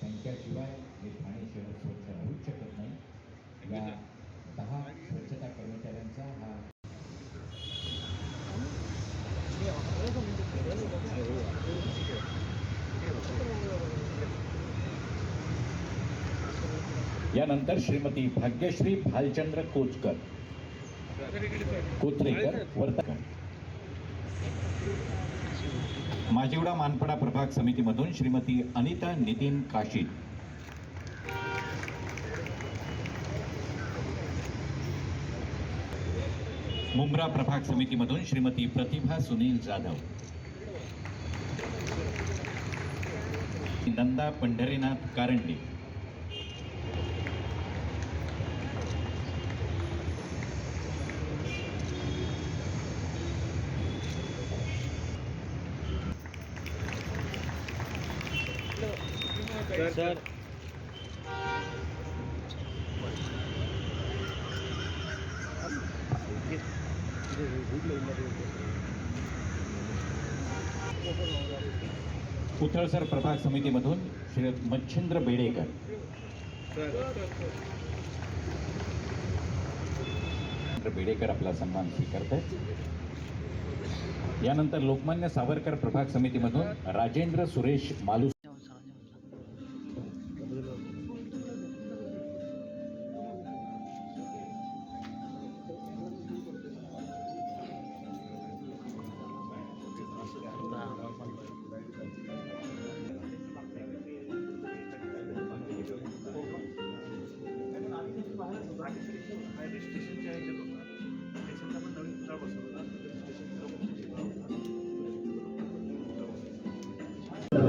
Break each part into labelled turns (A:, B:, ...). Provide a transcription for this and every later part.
A: त्यांच्याशिवाय हे ठाणे शहर स्वच्छ राहूच शकत नाही या दहा स्वच्छता कर्मचाऱ्यांचा हा यानंतर श्रीमती भाग्यश्री भालचंद्र कोचकर कोचरेकर वर्तकर माजिवडा मानपडा प्रभाग समितीमधून श्रीमती अनिता नितीन काशी. मुंब्रा प्रभाग समितीमधून श्रीमती प्रतिभा सुनील जाधव. नंदा पंढरीनाथ कारंडे.
B: सर.
A: पुतळसर प्रभाग समितीमधून श्री मच्छिंद्र बेडेकर. मच्छिंद्र बेडेकर आपला सन्मान स्वीकारत आहेत यानंतर लोकमान्य सावरकर प्रभाग समितीमधून राजेंद्र सुरेश मालू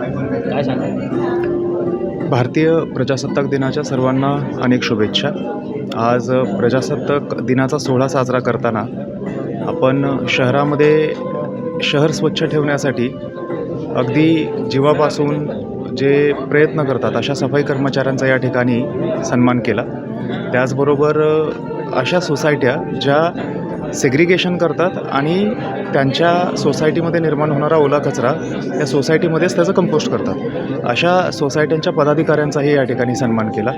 B: काय सांगा
C: भारतीय प्रजासत्ताक दिनाच्या सर्वांना अनेक शुभेच्छा. आज प्रजासत्ताक दिनाचा सोहळा साजरा करताना आपण शहरामध्ये शहर स्वच्छ ठेवण्यासाठी अगदी जीवापासून जे प्रयत्न करतात अशा सफाई कर्मचाऱ्यांचा या ठिकाणी सन्मान केला. त्याचबरोबर अशा सोसायट्या ज्या सेग्रिगेशन करतात आणि त्यांच्या सोसायटीमध्ये निर्माण होणारा ओला कचरा त्या सोसायटीमध्येच त्याचं कंपोस्ट करतात. अशा सोसायट्यांच्या पदाधिकाऱ्यांचाही या ठिकाणी सन्मान केला.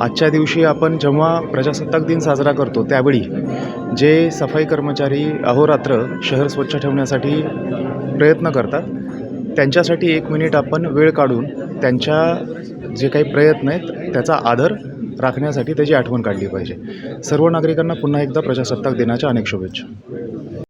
C: आजच्या दिवशी आपण जेव्हा प्रजासत्ताक दिन साजरा करतो त्यावेळी जे सफाई कर्मचारी अहोरात्र शहर स्वच्छ ठेवण्यासाठी प्रयत्न करतात त्यांच्यासाठी एक मिनिट आपण वेळ काढून त्यांच्या जे काही प्रयत्न आहेत त्याचा आदर राखण्यासाठी त्याची आठवण काढली पाहिजे. सर्व नागरिकांना पुन्हा एकदा प्रजासत्ताक दिनाच्या अनेक शुभेच्छा.